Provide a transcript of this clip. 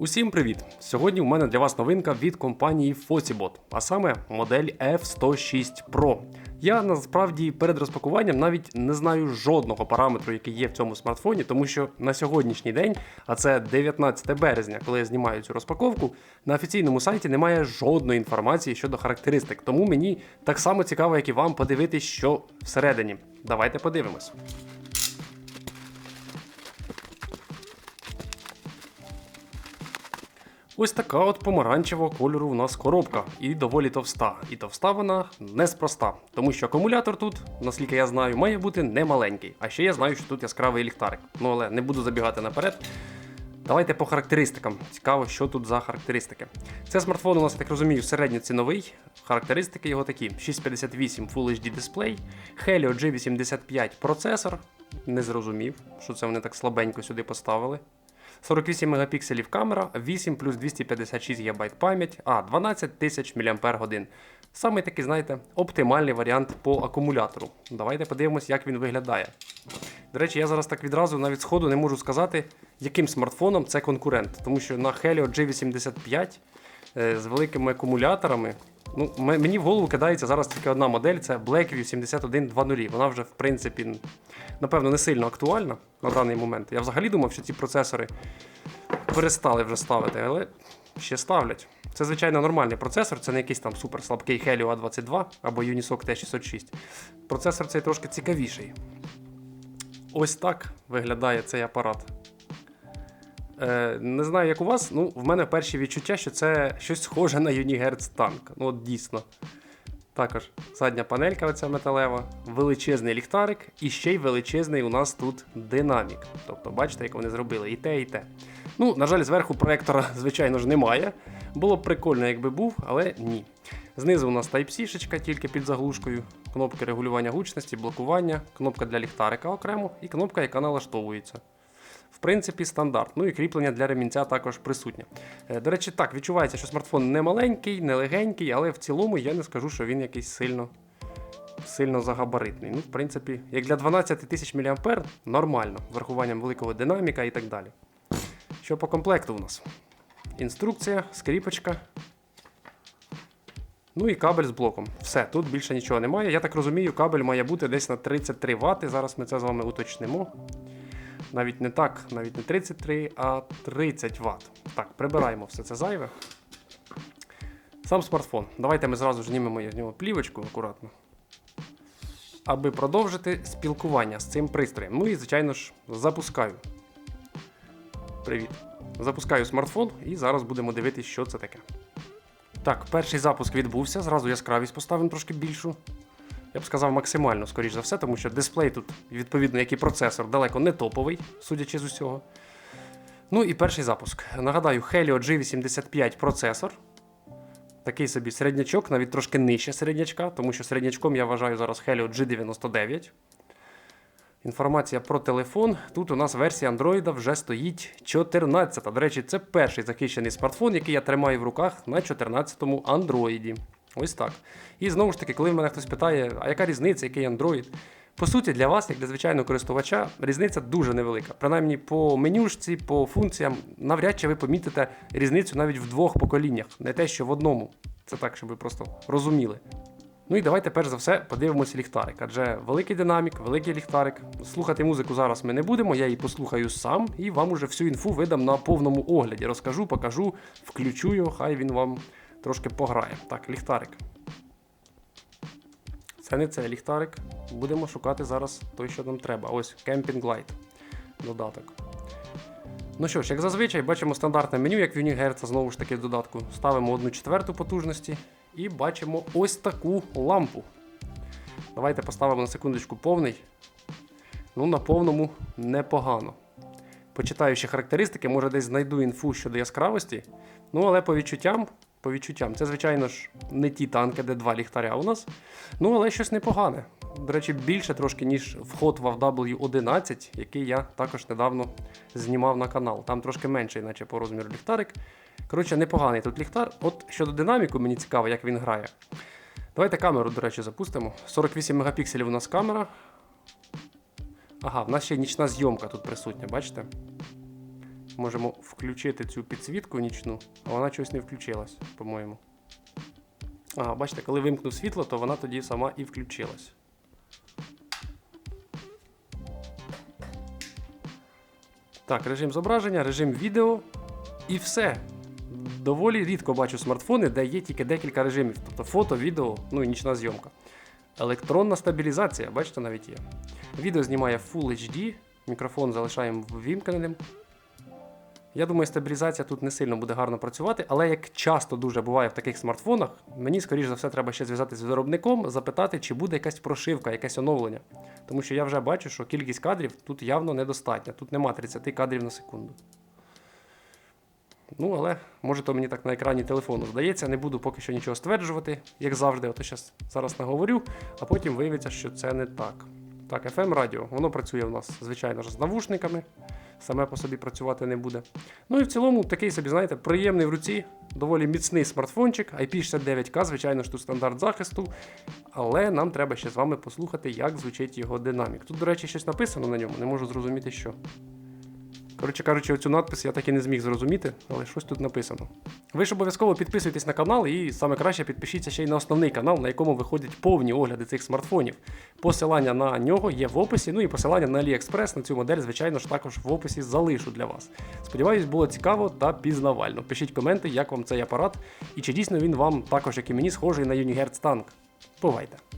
Усім привіт! Сьогодні у мене для вас новинка від компанії Fosibot, а саме модель F106 Pro. Я насправді перед розпакуванням навіть не знаю жодного параметру, який є в цьому смартфоні, тому що на сьогоднішній день, а це 19 березня, коли я знімаю цю розпаковку, на офіційному сайті немає жодної інформації щодо характеристик. Тому мені так само цікаво, як і вам, подивитись, що всередині. Давайте подивимось. Ось така от помаранчевого кольору у нас коробка, і доволі товста. І товста вона неспроста, тому що акумулятор тут, наскільки я знаю, має бути не маленький. А ще я знаю, що тут яскравий ліхтарик. Ну але не буду забігати наперед. Давайте по характеристикам. Цікаво, що тут за характеристики. Це смартфон у нас, так розумію, середньоціновий. Характеристики його такі: 658 Full HD дисплей, Helio G85 процесор. Не зрозумів, що це вони так слабенько сюди поставили. 48 мегапікселів камера, 8 плюс 256 ГБ пам'ять, а 12 тисяч мАч. Саме такий, знаєте, оптимальний варіант по акумулятору. Давайте подивимось, як він виглядає. До речі, я зараз так відразу навіть сходу не можу сказати, яким смартфоном це конкурент, тому що на Helio G85 е, з великими акумуляторами. Ну, мені в голову кидається зараз тільки одна модель це Blackview 7120. Вона вже, в принципі, напевно, не сильно актуальна на даний момент. Я взагалі думав, що ці процесори перестали вже ставити, але ще ставлять. Це, звичайно, нормальний процесор, це не якийсь там супер слабкий Helio A22 або Unisoc T606. Процесор цей трошки цікавіший. Ось так виглядає цей апарат. Е, не знаю, як у вас, ну, в мене перші відчуття, що це щось схоже на Unihertz танк. Ну, от дійсно. Також задня панелька оця металева, величезний ліхтарик і ще й величезний у нас тут динамік. Тобто, бачите, як вони зробили і те, і те. Ну, на жаль, зверху проектора, звичайно ж, немає. Було б прикольно, якби був, але ні. Знизу у нас Type-C, тільки під заглушкою, кнопки регулювання гучності, блокування, кнопка для ліхтарика окремо і кнопка, яка налаштовується. В принципі, стандарт. Ну і кріплення для ремінця також присутнє. Е, До речі, так, відчувається, що смартфон не маленький, не легенький, але в цілому я не скажу, що він якийсь сильно сильно загабаритний. Ну, в принципі, як для 12 тисяч мА, нормально, з врахуванням великого динаміка і так далі. Що по комплекту у нас? Інструкція, скріпочка. Ну і кабель з блоком. Все, тут більше нічого немає. Я так розумію, кабель має бути десь на 33 Вт. Зараз ми це з вами уточнимо. Навіть не так, навіть не 33, а 30 Вт. Так, прибираємо все це зайве. Сам смартфон. Давайте ми зразу знімемо з нього плівочку акуратно. Аби продовжити спілкування з цим пристроєм. Ну і, звичайно ж, запускаю. Привіт. Запускаю смартфон і зараз будемо дивитися, що це таке. Так, перший запуск відбувся. Зразу яскравість поставимо трошки більшу. Я б сказав максимально, скоріш за все, тому що дисплей тут, відповідно, як і процесор, далеко не топовий, судячи з усього. Ну і перший запуск. Нагадаю, Helio G85 процесор. Такий собі середнячок, навіть трошки нижче середнячка, тому що середнячком я вважаю зараз Helio G99. Інформація про телефон. Тут у нас версія Android вже стоїть 14. До речі, це перший захищений смартфон, який я тримаю в руках на 14-му Android. Ось так. І знову ж таки, коли мене хтось питає, а яка різниця, який Android? По суті, для вас, як для звичайного користувача, різниця дуже невелика. Принаймні по менюшці, по функціям, навряд чи ви помітите різницю навіть в двох поколіннях, не те, що в одному. Це так, щоб ви просто розуміли. Ну і давайте перш за все подивимося ліхтарик, адже великий динамік, великий ліхтарик. Слухати музику зараз ми не будемо, я її послухаю сам і вам уже всю інфу видам на повному огляді. Розкажу, покажу, включу його, хай він вам трошки пограє. Так, ліхтарик. Це не цей ліхтарик. Будемо шукати зараз той, що нам треба. Ось Camping Light. Додаток. Ну що ж, як зазвичай, бачимо стандартне меню, як в Unihertz, знову ж таки додатку. Ставимо 1 четверту потужності і бачимо ось таку лампу. Давайте поставимо на секундочку повний. Ну, на повному непогано. Почитаю ще характеристики, може десь знайду інфу щодо яскравості. Ну, але по відчуттям, по відчуттям, це, звичайно ж, не ті танки, де два ліхтаря у нас. Ну, але щось непогане. До речі, більше трошки, ніж вход в W11, який я також недавно знімав на канал. Там трошки менший, наче по розміру ліхтарик. Коротше, непоганий тут ліхтар. От щодо динаміку, мені цікаво, як він грає. Давайте камеру, до речі, запустимо. 48 мегапікселів у нас камера. Ага, в нас ще нічна зйомка тут присутня, бачите? Можемо включити цю підсвітку нічну, а вона чогось не включилась, по-моєму. А, бачите, коли вимкнув світло, то вона тоді сама і включилась. Так, режим зображення, режим відео і все. Доволі рідко бачу смартфони, де є тільки декілька режимів, тобто фото, відео, ну і нічна зйомка. Електронна стабілізація, бачите, навіть є. Відео знімає Full HD, мікрофон залишаємо ввімкненим. Я думаю, стабілізація тут не сильно буде гарно працювати, але як часто дуже буває в таких смартфонах, мені, скоріш за все, треба ще зв'язатися з виробником, запитати, чи буде якась прошивка, якесь оновлення. Тому що я вже бачу, що кількість кадрів тут явно недостатня. Тут нема 30 кадрів на секунду. Ну, але може то мені так на екрані телефону здається, не буду поки що нічого стверджувати, як завжди, ото зараз наговорю, а потім виявиться, що це не так. Так, FM радіо, воно працює в нас, звичайно ж, з навушниками, саме по собі працювати не буде. Ну і в цілому такий собі, знаєте, приємний в руці, доволі міцний смартфончик, IP69K, звичайно ж тут стандарт захисту, але нам треба ще з вами послухати, як звучить його динамік. Тут, до речі, щось написано на ньому, не можу зрозуміти, що. Коротше кажучи, оцю надпис я так і не зміг зрозуміти, але щось тут написано. Ви ж обов'язково підписуйтесь на канал і саме краще підпишіться ще й на основний канал, на якому виходять повні огляди цих смартфонів. Посилання на нього є в описі, ну і посилання на AliExpress на цю модель, звичайно ж, також в описі залишу для вас. Сподіваюсь, було цікаво та пізнавально. Пишіть коменти, як вам цей апарат, і чи дійсно він вам також, як і мені, схожий на Unihertz Tank. Бувайте!